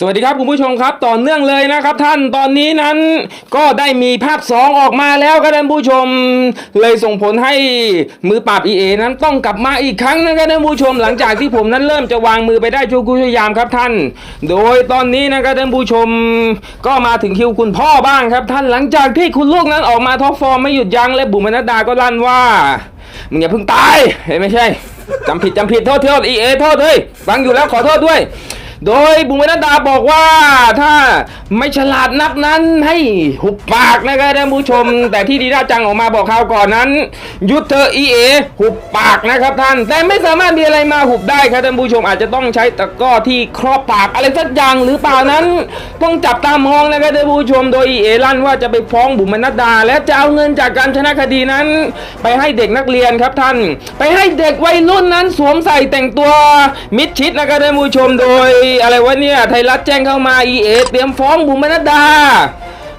สวัสดีครับคุณผู้ชมครับต่อเนื่องเลยนะครับท่านตอนนี้นั้นก็ได้มีภาค 2 ออกมาแล้วครับท่านผู้ชม เลยส่งผลให้มือปราบ EA นั้นต้องกลับมาอีกครั้งนะครับท่านผู้ชม หลังจากที่ผมนั้นเริ่มจะวางมือไปได้ชั่วรู่ชั่วยามครับท่าน โดยตอนนี้นะครับท่านผู้ชม ก็มาถึงคิวคุณพ่อบ้างครับท่านหลังจากที่คุณลูกนั้นออกมาท็อปฟอร์มไม่หยุดยั้งและบุ๋มนัดดาก็ลั่นว่ามึงอย่าเพิ่งตายเฮ้ยไม่ใช่จำผิดจำผิดโทษโทษ EA โทษเฮ้ยฟังอยู่แล้วขอโทษด้วย โดยบุ๋มนัดดาบอกว่าถ้าไม่ฉลาดนักนั้นให้หุบปากนะครับท่านผู้ชม แต่ที่ดีด้าจังออกมาบอกข่าวก่อนนั้น ยุทธเธอเอเอหุบปากนะครับท่าน แต่ไม่สามารถมีอะไรมาหุบได้ครับท่านผู้ชมอาจจะต้องใช้ตะกร้อที่ครอบปากอะไรสักอย่างหรือเปล่านั้น ต้องจับตามองนะครับท่านผู้ชมโดยเอเอลั่นว่าจะไปฟ้องบุ๋มนัดดา และจะเอาเงินจากการชนะคดีนั้น ไปให้เด็กนักเรียนครับท่าน ไปให้เด็กวัยรุ่นนั้นสวมใส่แต่งตัวมิดชิดนะครับท่านผู้ชมโดยอะไรวะเนี่ยไทยรัฐแจ้งเข้ามา EA เตรียมฟ้องบุ๋มบรรดา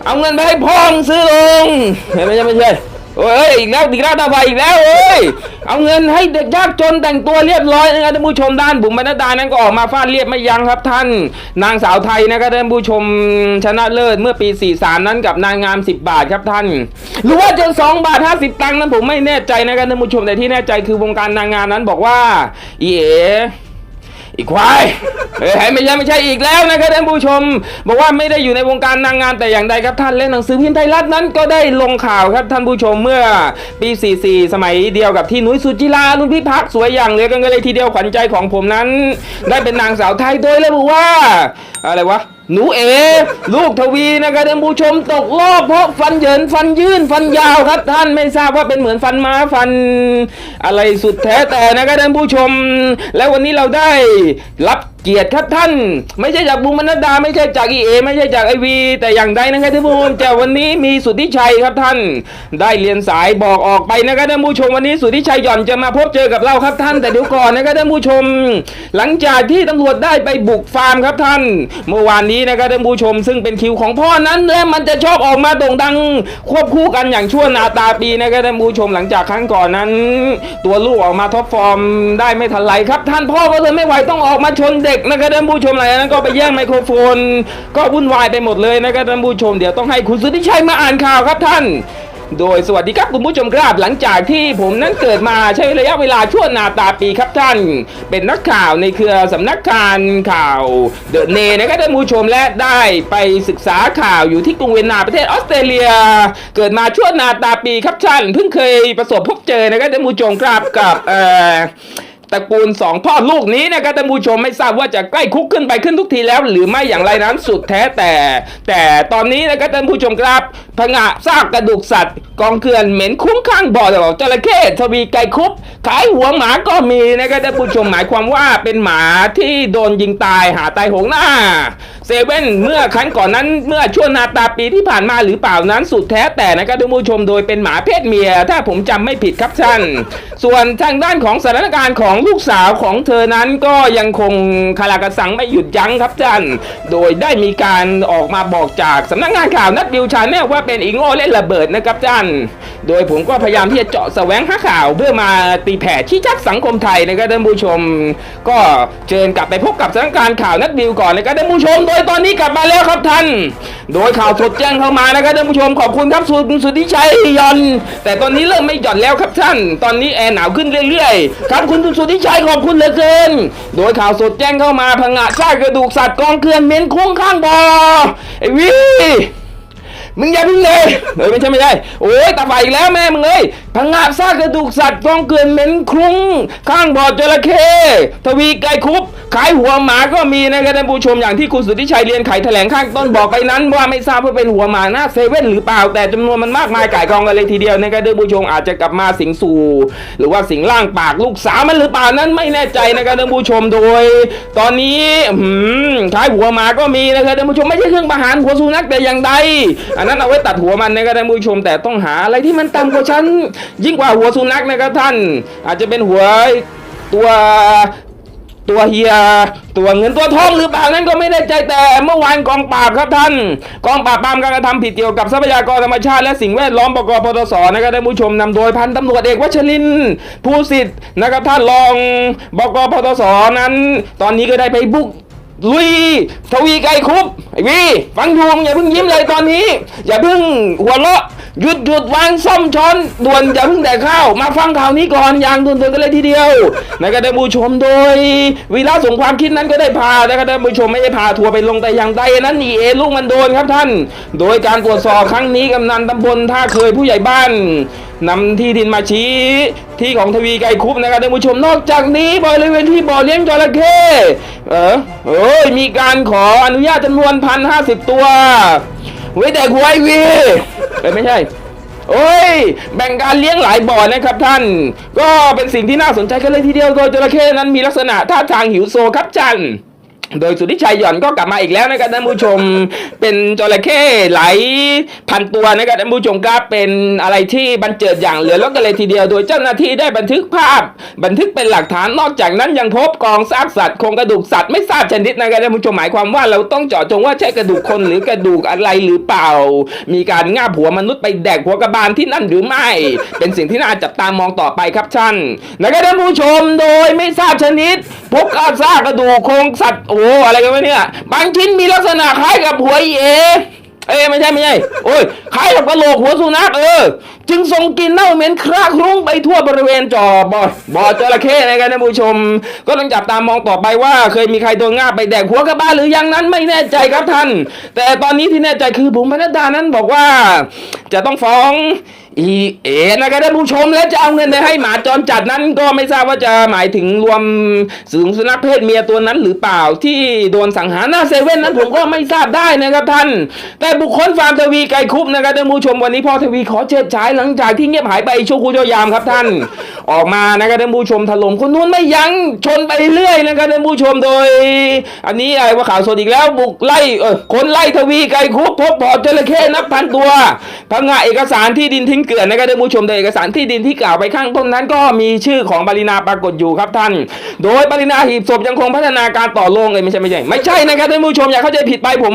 เอาเงินไปให้พ่องซื้อลงไม่ใช่ไม่ใช่โอ้ยอีกแล้วอีกแล้วดาบายอีกแล้วเอ้ยเอาเงินให้เด็กยากจนแต่งตัวเรียบร้อยนะครับท่านผู้ชมด้านบุ๋มบรรดานั้นก็ออกมาฟาดเรียบไม่ยั้งครับท่าน นางสาวไทยนะครับท่านผู้ชมชนะเลิศเมื่อปี 43 นั้นกับนางงาม 10 บาทครับท่าน หรือว่าจะ2บาท 50 ตังค์นั้นผมไม่แน่ใจนะครับท่านผู้ชมแต่ที่แน่ใจคือวงการนางงามนั้นบอกว่า EA อี กควายเอ้ยไม่ใช่ไม่ใช่อีกแล้วนะครับท่านผู้ชม บอกว่าไม่ได้อยู่ในวงการนางงามแต่อย่างใดครับท่านและหนังสือพิมพ์ไทยรัฐนั้นก็ได้ลงข่าวครับท่านผู้ชมเมื่อปี 44 สมัยเดียวกับที่นุ้ยสุจิลาลุนพิพักสวยอย่างเหลือกันเลยทีเดียวขวัญใจของผมนั้น ได้เป็นนางสาวไทยโดยระบุว่า อะไรวะ หนูเอ ลูกทวีนะครับท่านผู้ชมตกรอบเพราะฟันเหยินฟันยื่นฟันยาวครับท่านไม่ทราบว่าเป็นเหมือนฟันม้าฟัน อะไรสุดแท้แต่นะครับท่านผู้ชม แล้ววันนี้เราได้รับ กียรติครับท่าน ไม่ใช่จากบุมนัดดา ไม่ใช่จากอีเอ ไม่ใช่จากไอวี แต่อย่างใดนะครับท่านผู้ชมแต่วันนี้มีสุทธิชัยครับท่าน ได้เรียนสายบอกออกไปนะครับท่านผู้ชมวันนี้สุทธิชัยหย่อนจะมาพบเจอกับเราครับท่านแต่เดี๋ยวก่อนนะครับท่านผู้ชม หลังจากที่ตำรวจได้ไปบุกฟาร์มครับท่าน เมื่อวานนี้นะครับท่านผู้ชม ซึ่งเป็นคิวของพ่อนั้นและมันจะชอบออกมาโด่งดัง ควบคู่กันอย่างชั่วนาตาปีนะครับท่านผู้ชมหลังจากครั้งก่อนนั้น ตัวลูกออกมาท็อปฟอร์มได้ไม่ทันไรครับ ท่านพ่อก็เลยไม่ไหวต้องออกมาชนเด็กนะครับท่านผู้ชมอะไรนั้นก็ไปแย่งไมโครโฟน ก็วุ่นวายไปหมดเลยนะครับท่านผู้ชมเดี๋ยวต้องให้คุณสุทธิชัยมาอ่านข่าวครับท่าน โดยสวัสดีครับคุณผู้ชมครับหลังจากที่ผมนั้นเกิดมาใช้ระยะเวลาชั่วนาตาปีครับท่าน เป็นนักข่าวในเครือสำนักการข่าวเดอะเนนะครับท่านผู้ชมและได้ไปศึกษาข่าวอยู่ที่กรุงเวียนนาประเทศออสเตรเลีย เกิดมาชั่วนาตาปีครับท่าน เพิ่งเคยประสบพบเจอนะครับท่านผู้ชมครับกับเอ่อ ตระกูลสองพ่อลูกนี้นะครับท่านผู้ชมไม่ทราบว่าจะใกล้คุกขึ้นไปขึ้นทุกทีแล้ว หรือไม่อย่างไรนั้นสุดแท้แต่ แต่ตอนนี้นะครับท่านผู้ชมครับผงะซากกระดูกสัตว์ กองเกลือนเหม็นคุ้มข้างบ่อจระเข้ทวีไก่คุบขายหัวหมาก็มีนะครับท่านผู้ชมหมายความว่าเป็นหมาที่โดนยิงตายหาตายหงหน้า เซเว่นเมื่อครั้งก่อนนั้นเมื่อช่วงนาตาปีที่ผ่านมาหรือเปล่านั้นสุดแท้แต่นะครับท่านผู้ชมโดยเป็นหมาเพศเมีย ถ้าผมจำไม่ผิดครับท่าน ส่วนทางด้านของสถานการณ์ของลูกสาวของเธอนั้นก็ยังคงคารากระสังไม่หยุดยั้งครับท่าน โดยได้มีการออกมาบอกจากสำนักงานข่าวนัดดิวชาแนลว่าเป็นอีโง่เล่นระเบิดนะครับท่าน โดยผมก็พยายามที่จะเจาะแสวงหาข่าวเพื่อมาตีแผ่ชี้ชัดสังคมไทยนะครับท่านผู้ชม ก็เชิญกลับไปพบกับสำนักงานข่าวนัดดิวก่อนนะครับท่านผู้ชมโดยตอนนี้กลับมาแล้วครับท่าน โดยข่าวสดแจ้งเข้ามานะครับท่านผู้ชมขอบคุณครับสุสุทธิชัยยอน แต่ตอนนี้เริ่มไม่หย่อนแล้วครับท่าน ตอนนี้แอร์หนาวขึ้นเรื่อยๆ ครับคุณสุทธิชัยขอบคุณเหลือเกิน โดยข่าวสดแจ้งเข้ามาพังงะซากกระดูกสัตว์กองเกลือนเหม็นคุ้งข้างบ่อไอวิมึงอย่าพึ่งเลยเฮ้ยไม่ใช่ไม่ใช่โอ้ยตาไฟอีกแล้วแม่มึงเอ้ยพังงาบซากกระดูกสัตว์กองเกลือนเหม็นคลุ้ง ข้างบ่อจระเข้ทวีไก่คุบ ขายหัวหมาก็มีนะครับท่านผู้ชมอย่างที่คุณสุทธิชัยเรียนไขแถลงข้างต้นบอกไปนั้น ว่าไม่ทราบว่าเป็นหัวหมาหน้าเซเว่นหรือเปล่า แต่จำนวนมันมากมายก่ายกองกันเลยทีเดียวนะครับท่านผู้ชมอาจจะกลับมาสิงสู่ หรือว่าสิงร่างปากลูกสาวมันหรือเปล่านั้นไม่แน่ใจนะครับท่านผู้ชมโดย ตอนนี้ขายหัวหมาก็มีนะครับท่านผู้ชมไม่ใช่เครื่องประหารหัวสุนัขแต่อย่างใดอันนั้นเอาไว้ตัดหัวมันนะครับท่านผู้ชมแต่ต้องหาอะไรที่มันต่ำกว่าฉันยิ่งกว่าหัวสุนัขนะครับท่าน อาจจะเป็นหัวตัว ตัวเฮียตัวเงินตัวทองหรือเปล่านั้นก็ไม่ได้ใจแต่เมื่อวานกองปราบครับท่าน กองปราบปรามการกระทำผิดเกี่ยวกับทรัพยากรธรรมชาติและสิ่งแวดล้อมบกปตสนะครับท่านผู้ชมนำโดยพันตำรวจเอกวัชรินผู้สิทธิ์นะครับท่านรองบกปตสนั้น ตอนนี้ก็ได้ไปบุกลุยทวีไกรคุบไอ้วีฟังอยู่มึงอย่าเพิ่งยิ้มเลยตอนนี้ อย่าเพิ่งหัวเราะ หยุดหยุดวางซ่อมช้อนด่วนอย่าเพิ่งแดกข้าวมาฟังข่าวนี้ก่อนอย่างด่วนๆกันเลยทีเดียวนะครับท่านผู้ชมโดยวีระส่งความคิดนั้นก็ได้พานะครับท่านผู้ชมไม่ได้พาทัวร์ไปลงแต่อย่างใดนั้นอีเอลูกมันโดนครับท่าน โดยการตรวจสอบครั้งนี้กำนันตำบลท่าเคยผู้ใหญ่บ้านนำที่ดินมาชี้ที่ของทวีไกรคุบนะครับท่านผู้ชมนอกจากนี้บริเวณที่บ่อเลี้ยงจระเข้เออเอ้ยมีการขออนุญาตจำนวนพันห้าสิบตัว ไว้แต่ควายวีเอ้ยไม่ใช่โอ้ย แบ่งการเลี้ยงหลายบ่อนะครับท่าน ก็เป็นสิ่งที่น่าสนใจกันเลยทีเดียวโดยจระเข้นั้นมีลักษณะท่าทางหิวโซครับจัน โดยสุทธิชัยหย่อนก็กลับมาอีกแล้วนะครับท่านผู้ชมเป็นจระเข้หลายพันตัวนะครับท่านผู้ชมครับเป็นอะไรที่บันเจิดอย่างเหลือล้วกันเลยทีเดียว โดยเจ้าหน้าที่ได้บันทึกภาพ บันทึกเป็นหลักฐานนอกจากนั้นยังพบกองซากสัตว์โครงกระดูกสัตว์ไม่ทราบชนิดนะครับท่านผู้ชมหมายความว่าเราต้องเจาะจงว่าใช่กระดูกคนหรือกระดูกอะไรหรือเปล่า มีการง่าหัวมนุษย์ไปแดกหัวกระบาลที่นั่นหรือไม่ เป็นสิ่งที่น่าจับตามองต่อไปครับท่านนะครับท่านผู้ชมโดยไม่ทราบชนิด พบซากกระดูกโครงสัตว์โอ้อะไรกันวะเนี่ยบางชิ้นมีลักษณะคล้ายกับหัวอีเอเอ้ไม่ใช่ไม่ใช่โอ้ยคล้ายกับกระโหลกหัวสุนัขเออ จึงส่งกินเน่าเหม็นคราคลุ้งไปทั่วบริเวณจอบ่อบ่อจระเข้นะครับท่านผู้ชม ก็ต้องจับตามองต่อไปว่า เคยมีใครโดนง่าบไปแดกหัวกระบ้าหรือยังนั้นไม่แน่ใจครับท่าน แต่ตอนนี้ที่แน่ใจคือบุ๋มปนัดดานั้นบอกว่า จะต้องฟ้อง อีเอนะครับท่านผู้ชมและจะเอาเงินไปให้หมาจรจัดนั้นก็ไม่ทราบว่าจะหมายถึงรวมสูงสุนัขเพศเมียตัวนั้นหรือเปล่าที่โดนสังหารหน้าเซเว่นนั้นผมก็ไม่ทราบได้นะครับท่าน แต่บุคคลฟาร์มทวีไกรคุบนะครับท่านผู้ชมวันนี้พ่อทวีขอเชิดฉายหลังจากที่เงียบหายไปชั่วครู่ชั่วยามครับท่าน ออกมานะครับท่านผู้ชมถล่มคนนู้นไม่ยั้งชนไปเรื่อยนะครับท่านผู้ชมโดย อันนี้อะไรว่าข่าวสดอีกแล้วบุกไล่เออคนไล่ทวีไกรคุบพบบ่อจระเข้นับพันตัว พังงาเอกสารที่ดินทิ้งเกลื่อนนะครับท่านผู้ชมโดยเอกสารที่ดินที่กล่าวไปข้างต้นนั้น ก็มีชื่อของปรินาปรากฏอยู่ครับท่าน โดยปรินาหีบศพยังคงพัฒนาการต่อโลงเลยไม่ใช่ไม่ใช่ไม่ใช่นะครับท่านผู้ชมอย่าเข้าใจผิดไปผม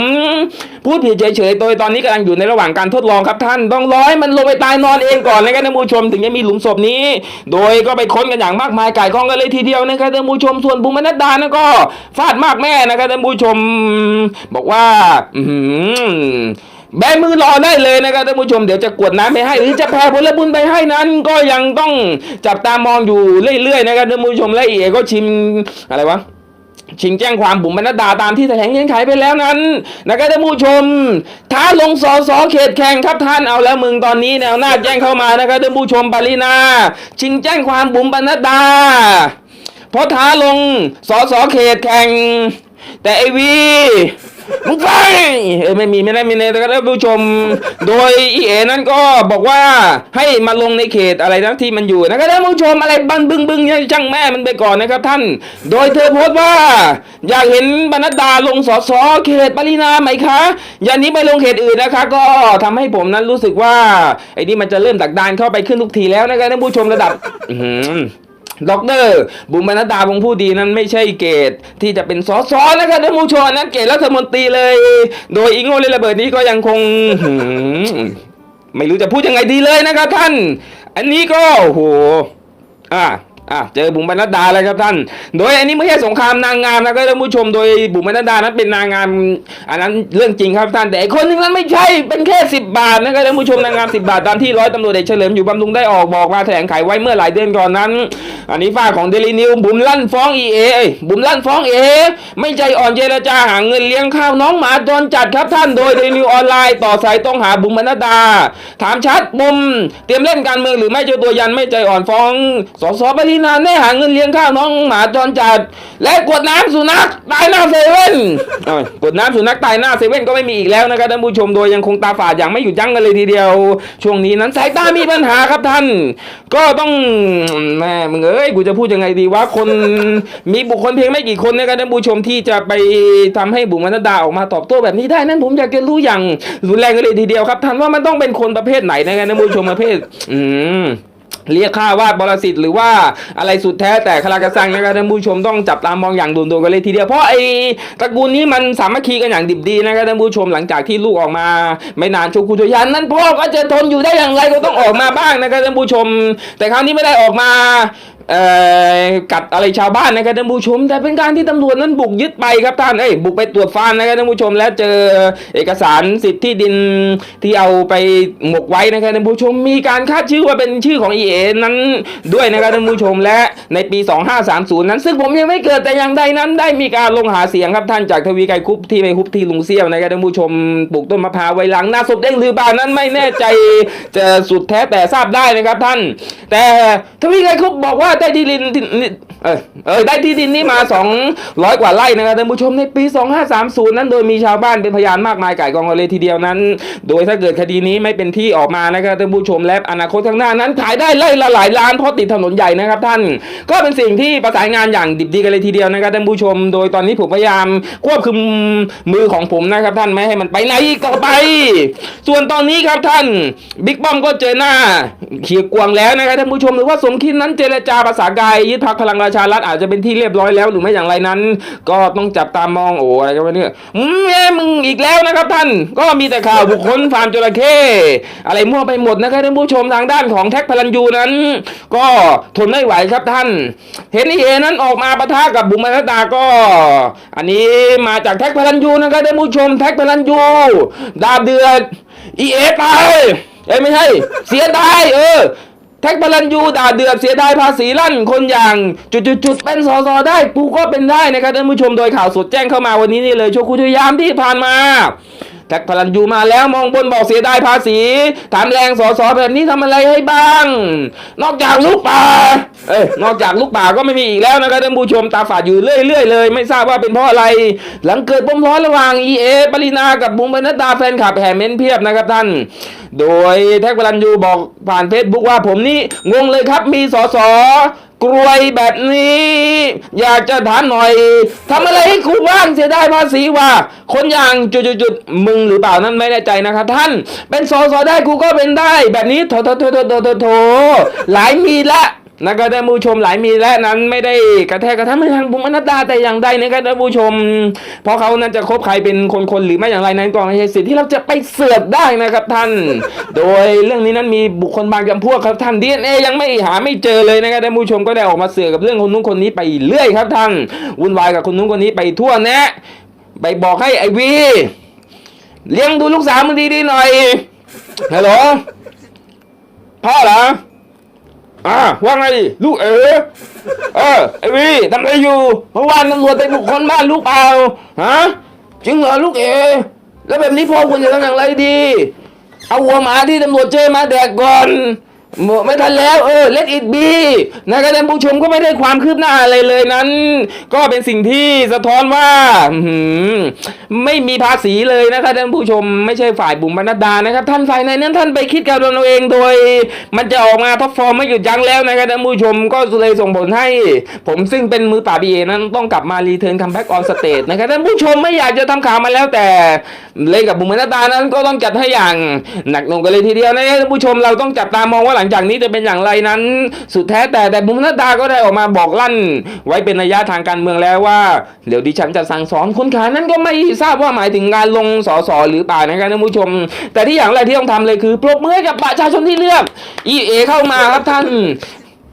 พูดผิดเฉยๆโดยตอนนี้กำลังอยู่ในระหว่างการทดลองครับท่านต้องร้อยมันลงไปตายนอนเองก่อนนะครับท่านผู้ชมถึงจะมีหลุมศพนี้ โดยก็ไปค้นกันอย่างมากมายไก่กองกันเลยทีเดียวนะครับท่านผู้ชมส่วนบุญมนัดดานะก็ฟาดมากแม่นะครับท่านผู้ชมบอกว่า อื แบมือรอได้เลยนะครับท่านผู้ชมเดี๋ยวจะกวดน้ำไปให้ หรือจะแผ่ผลบุญไปให้นั้น ก็ยังต้องจับตามองอยู่เรื่อยๆนะครับท่านผู้ชมและเอ๋ก็ชิมอะไรวะชิงแจ้งความบุ๋มบรรดาตามที่แถลงเงื่อนไขไปแล้วนั้นนะครับท่านผู้ชม ท้าลงสอสอเขตแข่งครับท่านเอาแล้วมึงตอนนี้แนวหน้าแจ้งเข้ามานะครับท่านผู้ชมปารินาชิงแจ้งความบุ๋มบรรดาเพราะท้าลงสอสอเขตแข่ง แต่ไอวี มึงไปเออไม่มีไม่ได้ไม่ได้นะครับท่านผู้ชม โดยอีเอนั้นก็บอกว่าให้มาลงในเขตอะไรนะที่มันอยู่นะครับท่านผู้ชมอะไรบังบึงบึงเนี่ยช่างแม่มันไปก่อนนะครับท่าน โดยเธอโพสต์ว่า อยากเห็นบรรดาลงสสเขตปรินาไหมคะอย่านี้ไปลงเขตอื่นนะคะ ก็ทำให้ผมนั้นรู้สึกว่าไอ้นี่มันจะเริ่มตักดานเข้าไปขึ้นทุกทีแล้วนะครับท่านผู้ชมระดับ อื ด็อกเตอร์บุ๋มบรรดาวงผู้ดีนั้นไม่ใช่เกตที่จะเป็นสอสอนะครับท่านผู้ชมนั้นเกตรัฐมนตรีเลย โดยอิงโงเลนระเบิดนี้ก็ยังคง ไม่รู้จะพูดยังไงดีเลยนะครับท่าน อันนี้ก็โอ้โหอ่า อะเจอบุ๋มบรรดาแล้วครับท่าน โดยอันนี้ไม่ใช่สงครามนางงามนะครับท่านผู้ชมโดยบุ๋มบรรดานั้นเป็นนางงามอันนั้นเรื่องจริงครับท่านแต่คนนึงนั้นไม่ใช่เป็นแค่สิบบาทนะครับท่านผู้ชมนางงามสิบาทตามที่ร้อยตำรวจเอกเฉลิมอยู่บำรุงได้ออกบอกมาแถลงไขไว้เมื่อหลายเดือนก่อนนั้น อันนี้ฝ้ากของเดลินิวบุ๋มลั่นฟ้องเอเอบุ๋มลั่นฟ้องเอไม่ใจอ่อนเจรจาหาเงินเลี้ยงข้าวน้องหมาจรจัดครับท่านโดยเดลินิวออนไลน์ต่อสายต้องหาบุ๋มบรรดา ถามชัดบุ๋มเตรียมเล่นการเมืองหรือไม่เจ้าตัวยันไม่ใจอ่อนฟ้องสสปรินาแน่หาเงินเลี้ยงข้าวน้องหมาจรจัด และกดน้ำสุนัขตายหน้าเซเว่นกดน้ำสุนัขตายหน้าเซเว่นก็ไม่มีอีกแล้วนะครับท่านผู้ชมโดยยังคงตาฝาดอย่างไม่หยุดยั้งกันเลยทีเดียว ช่วงนี้นั้นสายตามีปัญหาครับท่าน ก็ต้องแม่มึงเอ้ยกูจะพูดยังไงดีว่าคนมีบุคคลเพียงไม่กี่คนนะครับท่านผู้ชมที่จะไปทำให้บุ๋มบรรดาออกมาตอบโต้แบบนี้ได้นั้นผมอยากจะรู้อย่างรุนแรงกันเลยทีเดียวครับท่านว่ามันต้องเป็นคนประเภทไหนนะครับท่านผู้ชมประเภท อืม เรียกค่าว่าบรสิทธิ์หรือว่าอะไรสุดแท้แต่คลากระซังนะครับท่านผู้ชมต้องจับตามองอย่างดุนดวกันเลยทีเดียวเพราะไอ้ตระกูลนี้มันสามัคคีกันอย่างดิบดีนะครับท่านผู้ชมหลังจากที่ลูกออกมา ไม่นานชกุชยันนั้นพ่อก็จะทนอยู่ได้อย่างไรก็ต้องออกมาบ้างนะครับท่านผู้ชม แต่คราวนี้ไม่ได้ออกมา กัดอะไรชาวบ้านนะครับท่านผู้ชม แต่เป็นการที่ตำรวจนั้นบุกยึดไปครับท่านเอ้ยบุกไปตรวจฟาร์มนะครับท่านผู้ชม แล้วเจอเอกสารสิทธิ์ที่ดินที่เอาไปหมกไว้นะครับท่านผู้ชม มีการคาดชื่อว่าเป็นชื่อของ EA นั้นด้วยนะครับท่านผู้ชม และในปี 2530 นั้น ซึ่งผมยังไม่เกิดแต่อย่างใดนั้น ได้มีการลงหาเสียงครับท่านจากทวีไกรคุปที่ไปคุปที่ลุงเซี่ยวนะครับท่านผู้ชมปลูกต้นมะพร้าวไว้หลังหน้าศพเด้งหรือเปล่านั้นไม่แน่ใจจะสุดแท้แต่ทราบได้นะครับท่าน แต่ทวีไกรคุปบอกว่าได้ที่ดินที่เออเออได้ที่ดินนี้มา 200 กว่าไร่นะครับท่านผู้ชมในปี 2530 นั้น โดยมีชาวบ้านเป็นพยานมากมายก่ายกองกันเลยทีเดียวนั้น โดยถ้าเกิดคดีนี้ไม่เป็นที่ออกมานะครับท่านผู้ชมและอนาคตข้างหน้านั้น ขายได้ไร่ละหลายล้านเพราะติดถนนใหญ่นะครับท่าน ก็เป็นสิ่งที่ประสานงานอย่างดิบดีกันเลยทีเดียวนะครับท่านผู้ชม โดยตอนนี้ผมพยายามควบคุมมือของผมนะครับท่านไม่ให้มันไปไหนกต่อไป ส่วนตอนนี้ครับท่านบิ๊กป้อมก็เจอหน้าเขียกวงแล้วนะครับท่านผู้ชมหรือว่าสมคิดนั้นเจรจาภาษากายยึดพักพลังระชารัฐอาจจะเป็นที่เรียบร้อยแล้วหรือไม่อย่างไรนั้น ก็ต้องจับตามองโอ้อะไรกันวะเนี่ยอืมม่มึงอีกแล้วนะครับท่าน ก็มีแต่ข่าวบุคคลฟาร์มจระเข้อะไรมั่วไปหมดนะครับท่านผู้ชมทางด้านของแท็กพลันยูนั้น ก็ทนไม่ไหวครับท่าน เห็นไอเอนั้นออกมาปะทะกับบุ๋มบรรณดาก็ อันนี้มาจากแท็กพลันยูนะครับท่านผู้ชมแท็กพลันยูดาบเดือดอีเอตายเอ้ไม่ใช่เสียดายเออ แท็กบาลันยูด่าเดือดเสียดายภาษีลั่นคนอย่างจุดๆๆเป็นสอสอได้กูก็เป็นได้นะครับท่านผู้ชมโดยข่าวสดแจ้งเข้ามาวันนี้นี่เลยช่วงคุยยามที่ผ่านมา แท็กพลันยูมาแล้วมองบนบอกเสียดายภาษีถามแรงสอสอแบบนี้ทำอะไรให้บ้าง นอกจากลูกป่าเอ้ยนอกจากลูกป่าก็ไม่มีอีกแล้วนะครับท่านผู้ชมตาฝาดอยู่เรื่อยๆเลย ไม่ทราบว่าเป็นเพราะอะไร หลังเกิดปมร้อนระหว่าง EA ปรินากับบุ้งบรรณดาแฟนคลับแห่เม้นเพียบนะครับท่าน โดยแท็กพลันยูบอกผ่านเฟซบุ๊กว่าผมนี่งงเลยครับมีสอสอ กรวยแบบนี้ อยากจะถามหน่อยทำอะไรให้คุณบ้างเสียได้ภาษีว่า คนอย่างจุดๆๆมึงหรือเปล่านั้นไม่แน่ใจนะครับท่าน เป็นสอสอได้กูก็เป็นได้ แบบนี้โถโถโถโถโถโถโถหลายมีละ นะครับท่านผู้ชมหลายมีและนั้นไม่ได้กระแทกกระทั่งไม่ทางบุญมนัดดาแต่อย่างใดนะครับท่านผู้ชม เพราะเขานั้นจะคบใครเป็นคนๆหรือไม่อย่างไรนั้นก็ไม่ใช่สิทธิ์ที่เราจะไปเสือกได้นะครับท่าน โดยเรื่องนี้นั้นมีบุคคลบางจำพวกครับท่านดีเอยังไม่หาไม่เจอเลยนะครับท่านผู้ชมก็ได้ออกมาเสือกกับเรื่องคนนู้นคนนี้ไปเรื่อยครับท่านวุ่นวายกับคนนู้นคนนี้ไปทั่วแนะไปบอกให้ไอวีเลี้ยงดูลูกสาวมึงดีๆหน่อยฮัลโหลพ่อเหรอ อ่าว่าไงลูกเอ๋เออไอวีทำอะไรอยู่เมื่อวานตำรวจไปบุคคนบ้านลูกเปล่าฮะจริงเหรอลูกเอ๋แล้วแบบนี้พ่อควรจะทำอย่างไรดี เอาวัวหมาที่ตำรวจเจอมาแดกก่อน หมดไม่ทันแล้วเออเล็ดอิดบีนะครับท่านผู้ชมก็ไม่ได้ความคืบหน้าอะไรเลยนั้น ก็เป็นสิ่งที่สะท้อนว่าอื้อหือไม่มีภาษีเลยนะครับท่านผู้ชมไม่ใช่ฝ่ายบุ๋มบรรดานะครับ ท่านฝ่ายในนั้นท่านไปคิดกับตัวเองโดย มันจะออกมาท็อปฟอร์มไม่หยุดยั้งแล้วนะครับท่านผู้ชมก็เลยส่งผลให้ ผมซึ่งเป็นมือป่าบีเอนั้นต้องกลับมารีเทิร์นคัมแบ็กออนสเตจนะครับท่านผู้ชมไม่อยากจะทำข่าวมาแล้วแต่เล่นกับบุ๋มบรรดานั้นก็ต้องจัดให้อย่างหนักหน่วงกันเลยทีเดียวนะครับท่านผู้ชมเราต้องจับตามองว่าหลังจากนี้จะเป็นอย่างไรนั้น สุดแท้แต่แต่บุมบรรณดาก็ได้ออกมาบอกลั่น ไว้เป็นระยะทางการเมืองแล้วว่า เดี๋ยวดิฉันจะสั่งสอนคนขายนั้นก็ไม่ทราบว่าหมายถึงการลงสอสอหรือเปล่านะครับท่านผู้ชม แต่ที่อย่างแรกที่ต้องทำเลยคือปรบมือให้กับประชาชนที่เลือกอีเอเข้ามาครับท่าน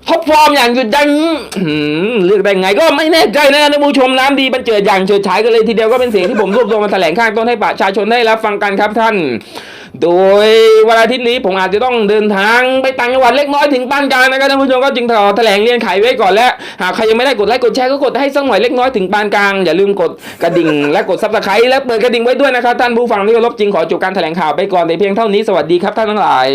ท็อปฟอร์มอย่างหยุดยั้งอื้อหือเลือกได้ไงก็ไม่แน่ใจนะท่านผู้ชมน้ำดีบรรเจิดอย่างเฉิดฉายกันเลยทีเดียวก็เป็นเสียงที่ผมรวบรวมมาแถลงข้างต้นให้ประชาชนได้รับฟังกันครับท่าน โดยวันอาทิตย์นี้ผมอาจจะต้องเดินทางไปต่างจังหวัดเล็กน้อยถึงปานกลางนะครับท่านผู้ชมก็จึงขอแถลงเรียนไขไว้ก่อนและหากใครยังไม่ได้กดไลค์กดแชร์ก็กดให้สักหน่อยเล็กน้อยถึงปานกลางอย่าลืมกดกระดิ่งและกดซับสไครต์และเปิดกระดิ่งไว้ด้วยนะครับท่านผู้ฟังที่เคารพจริงขอจบการแถลงข่าวไปก่อนแต่เพียงเท่านี้สวัสดีครับท่านทั้งหลาย